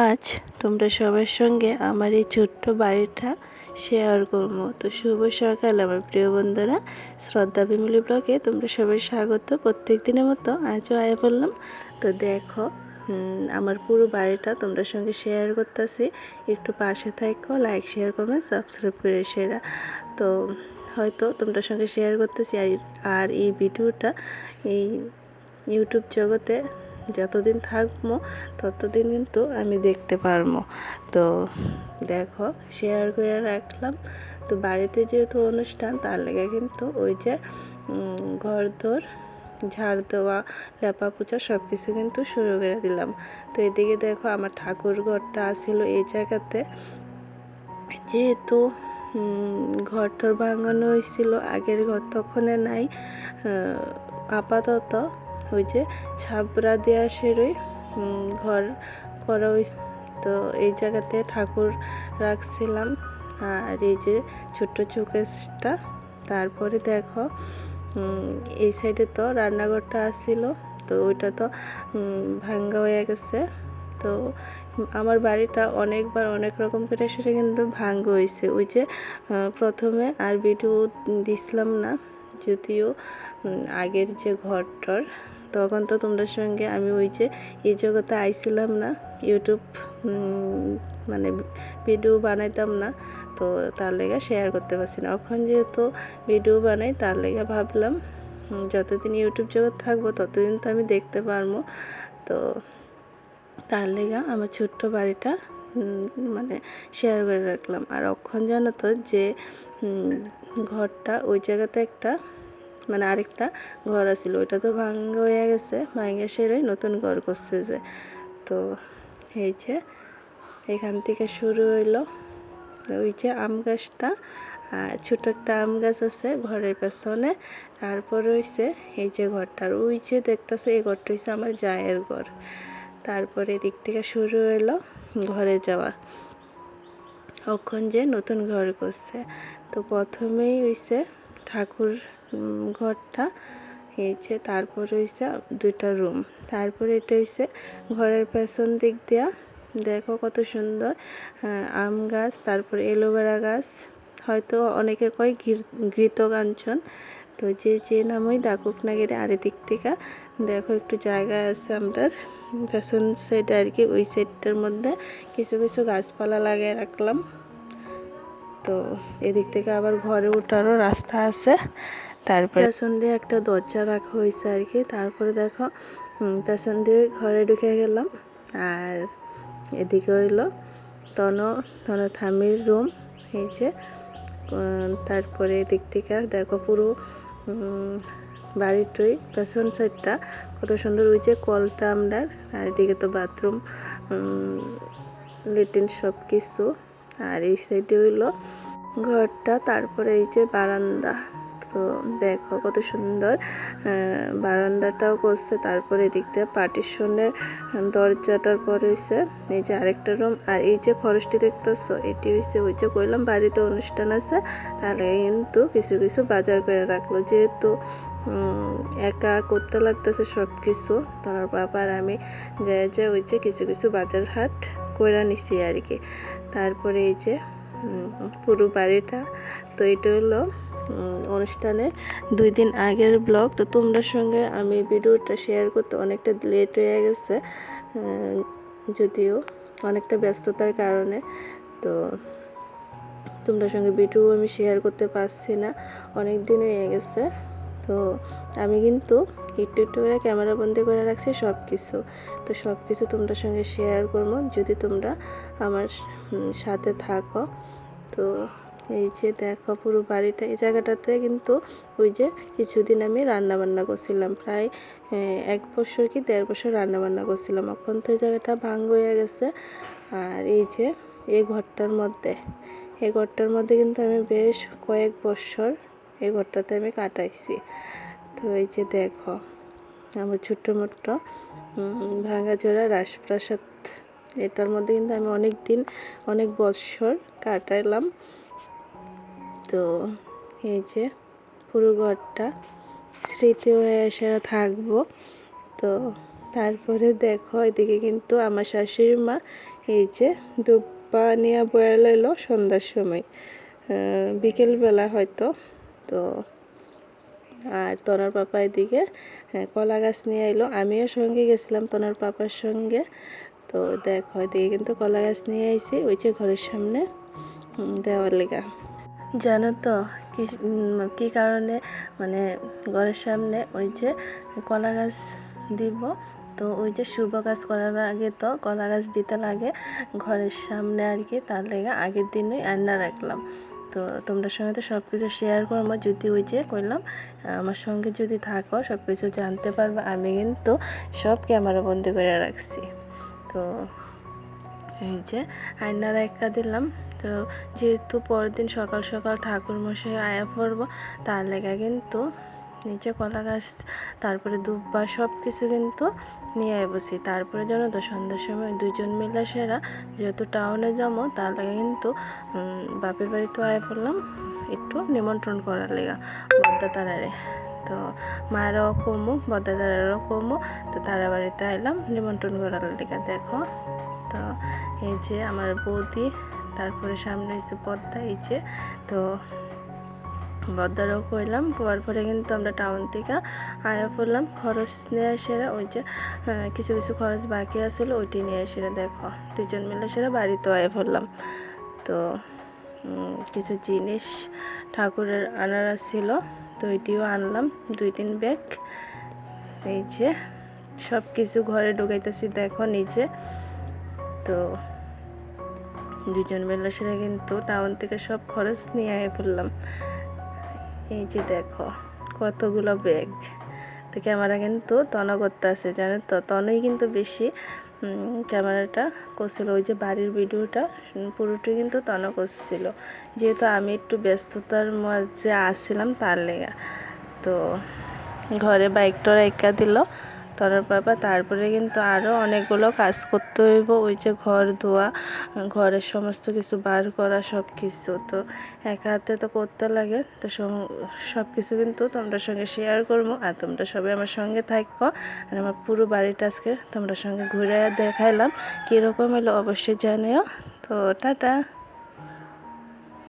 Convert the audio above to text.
আজ তোমরা সবার সঙ্গে আমার এই ছোট্ট বাড়িটা শেয়ার করব। তো শুভ সকাল আমার প্রিয় বন্ধুরা। শ্রদ্ধা বিমলি ব্লগে তোমরা সবাই স্বাগত। প্রত্যেক দিনের মতো আজও আয় বললাম তো দেখো আমার পুরো বাড়িটা তোমরা সঙ্গে শেয়ার করতেছি। একটু পাশে থাকো লাইক শেয়ার করবে সাবস্ক্রাইব করে সেরা তো হয়তো তোমরা সঙ্গে শেয়ার করতেছি আর আর এই ভিডিওটা এই ইউটিউব জগতে যতদিন থাকব, ততদিন কিন্তু আমি দেখতে পারব। তো দেখো শেয়ার করে রাখলাম। তো বাড়িতে যেহেতু অনুষ্ঠান, তার লেগে কিন্তু ওই যে ঘর দোর ঝাড় দেওয়া, লেপা পোচা সব কিছু কিন্তু শুরু করে দিলাম। তো এদিকে দেখো আমার ঠাকুর ঘরটা আসিল এই জায়গাতে। যেহেতু ঘরটার ভাঙানো হয়েছিল, আগের ঘর তখন নাই আপাতত ওই যে ছাবড়া দেওয়া সেরই ঘর করা হয়েছে তো এই জায়গাতে ঠাকুর রাখছিলাম। আর এই যে ছোট্ট চুকেসটা তারপরে দেখো এই সাইডে তো রান্নাঘরটা আসছিল তো ওইটা তো ভাঙ্গা হয়ে গেছে। তো আমার বাড়িটা অনেকবার অনেক রকম করে সেটা কিন্তু ভাঙ্গ হয়েছে। ওই যে প্রথমে আর ভিডিও দিছিলাম না, যদিও আগের যে ঘরটার, তখন তো তোমরা সঙ্গে আমি ওই যে, এই জগতে আইছিলাম না, ইউটিউব মানে ভিডিও বানাইতাম না। তো তার লেগে শেয়ার করতে পারছি না। এখন যেহেতু ভিডিও বানাই, তার লেগে ভাবলাম যতদিন ইউটিউব জগৎ থাকব, ততদিন তো আমি দেখতে পারব। তো তার লেগা আমার ছোট্ট বাড়িটা মানে শেয়ার করে রাখলাম। আর অক্ষণ জানো তো যে ঘরটা ওই জায়গাতে একটা মানে আরেকটা ঘর আছিল। ওইটা তো ভাঙ্গা হয়ে গেছে, ভাঙ্গা সেরই নতুন ঘর করছে যে। তো এই যে, এখান থেকে শুরু হইল। ওই যে আম গাছটা ছোট একটা আম গাছ আছে ঘরের পেছনে। তারপর হইছে এই যে ঘরটা। আর ওই যে দেখতেছো এই ঘরটা হইছে আমার জায়ের ঘর। তারপরে এদিক থেকে শুরু হলো ঘরে যাওয়া। অক্ষণ যে নতুন ঘর করছে। তো প্রথমেই হইছে ঠাকুর ঘরটা। যে তারপর হইছে দুইটা রুম। তারপরে এটা হইছে ঘরের পেছন দিক দিয়া দেখো কত সুন্দর আম গাছ, তারপর এলোভেরা গাছ, হয়তো অনেকে কয় ঘৃত কাঞ্চন তো যে যে নামই ডাকুক না গেলে আর এদিক থেকে দেখো একটু জায়গা আছে আমরা ফ্যাশন সাইড আর কি, ওই সাইডটার মধ্যে কিছু কিছু গাছপালা লাগিয়ে রাখলাম। তো এদিক থেকে আবার ঘরে ওঠারও রাস্তা আছে। তারপরে পেছন দিয়ে একটা দরজা রাখা হয়েছে আর কি, তারপরে দেখো পেছন দিয়ে ঘরে ঢুকে গেলাম। আর এদিকে হইল তন তন থামির রুম, এই যে। তারপরে এদিক থেকে দেখো পুরো বাড়িটাই পেছন সাইডটা কত সুন্দর। ওই যে কলটা আমরা, আর এদিকে তো বাথরুম লেট্রিন সব কিছু আর এই সাইডে হইল ঘরটা, তারপরে এই যে বারান্দা। তো দেখো কত সুন্দর বারান্দাটাও করছে, তারপরে এদিক থেকে পার্টিশনের দরজাটার পরে হইছে এই যে আরেকটা রুম আর এই যে খরচটি দেখতেছো, এটি হইছে ওই যে কইলাম বাড়িতে অনুষ্ঠান আছে, তাহলে কিন্তু কিছু কিছু বাজার করে রাখল। যেহেতু একা করতে লাগতেছে সব কিছু তোমার বাবার আমি যে যে ওই যে কিছু কিছু বাজার হাট করে নিছি আর কি। তারপরে এই যে পুরো বাড়িটা, তো এটা হলো উম, অনুষ্ঠানের দুই দিন আগের ব্লগ। তো তোমরা সঙ্গে আমি ভিডিওটা শেয়ার করতে অনেকটা লেট হয়ে গেছে যদিও অনেকটা ব্যস্ততার কারণে। তো তোমরা সঙ্গে ভিডিও আমি শেয়ার করতে পারছি না অনেক দিন হয়ে গেছে। তো আমি কিন্তু একটু একটু করে ক্যামেরা বন্দি করে রাখছি সব কিছু তো সব কিছু তোমরা সঙ্গে শেয়ার করব যদি তোমরা আমার সাথে থাকো। তো এই যে দেখো পুরো বাড়িটা, এই জায়গাটাতে কিন্তু ওই যে কিছুদিন আমি রান্না বান্না করছিলাম, প্রায় এক বছর কি দেড় বছর রান্না বান্না করছিলাম। এখন তো এই জায়গাটা ভাঙ হয়ে গেছে। আর এই যে এই ঘরটার মধ্যে এই ঘরটার মধ্যে কিন্তু আমি বেশ কয়েক বছর এই ঘরটাতে আমি কাটাইছি। তো এই যে দেখো, আমার ছোট্ট মোট্ট ভাঙাচোরা রাজপ্রাসাদ, এটার মধ্যে কিন্তু আমি অনেক দিন অনেক বৎসর কাটাইলাম। তো এই যে পুরো ঘরটা স্মৃতি হয়ে এসে থাকব। তো তারপরে দেখো, এদিকে কিন্তু আমার শাশুড়ি মা এই যে দুব্বা নিয়ে বয়ে এলো সন্ধ্যার সময় বিকেলবেলা হয়তো। তো আর তনার পাপা এদিকে কলা গাছ নিয়ে এলো। আমিও সঙ্গে গেছিলাম তনার পাপার সঙ্গে। তো দেখো, এদিকে কিন্তু কলা গাছ নিয়ে আইছি, ওই যে ঘরের সামনে দেওয়ার লেগা। জানো তো, কি কারণে মানে ঘরের সামনে ওই যে কলা গাছ দিব, তো ওই যে শুভ কাজ করার আগে তো কলা গাছ দিতে লাগে, ঘরের সামনে আর কি, তার লেগে আগের দিনই আন্না রাখলাম। তো তোমরা সঙ্গে তো সব কিছু শেয়ার করব, যদি ওই যে করলাম আমার সঙ্গে যদি থাকো সব কিছু জানতে পারব, আমি কিন্তু সব ক্যামেরা বন্দি করে রাখছি। তো এই যে আয়নার একটা দিলাম। তো যেহেতু পরের দিন সকাল সকাল ঠাকুর মশাই আয়া পড়ব, তার লেগে কিন্তু নিচে কলা গাছ, তারপরে দুব্বা সব কিছু কিন্তু নিয়ে বসি। তারপরে জানো তো সন্ধ্যার সময় দুজন মিলে সেরা, যেহেতু টাউনে যাব, তার লাগে কিন্তু বাপের বাড়িতে আয়া পড়লাম একটু নিমন্ত্রণ করার লেগা বদ্দা তারারে তো মায়েরও কমু বদ্দা তারারও কমু, তো তারা বাড়িতে আইলাম, নিমন্ত্রণ করার লেগা, দেখো। তো এই যে আমার বৌদি, তারপরে সামনে হয়েছে পদ্মা, এই যে, তো বদ্দারও করলাম পর পরে কিন্তু আমরা টাউন থেকে আয়া পড়লাম, খরচ নিয়ে সেরা, ওই যে কিছু কিছু খরচ বাকি আসলে ওইটি নিয়ে সেরা, দেখো দুজন মিলে সেরা বাড়িতে আয়া পড়লাম। তো কিছু জিনিস ঠাকুরের আনার ছিল তো ওইটিও আনলাম, দুই তিন ব্যাগ, এই যে সব কিছু ঘরে ঢুকাইতেছি, দেখো নিচে তো দুজন মিলে সেরা কিন্তু টাউন থেকে সব খরচ নিয়ে আয় পড়লাম এই যে দেখো, কতগুলো ব্যাগ তো ক্যামেরা কিন্তু তন করতে আছে জানেন তো? তনই কিন্তু বেশি। ক্যামেরাটা করছিল, ওই যে বাড়ির ভিডিওটা পুরোটাই কিন্তু তন করছিল। যেহেতু আমি একটু ব্যস্ততার মাঝে আসছিলাম তার লেগা। তো ঘরে বাইকটা রেখা দিল। তরার বাবা তারপরে কিন্তু আরও অনেকগুলো কাজ করতে হইব। ওই যে ঘর ধোয়া ঘরের সমস্ত কিছু বার করা সব কিছু তো এক হাতে তো করতে লাগে। তো সব কিছু কিন্তু তোমরা সঙ্গে শেয়ার করব। আর তোমরা সবাই আমার সঙ্গে থাকব আর আমার পুরো বাড়িটা আজকে তোমরা সঙ্গে ঘুরে দেখাইলাম। কীরকম এলো অবশ্যই জানিও। তো টাটা।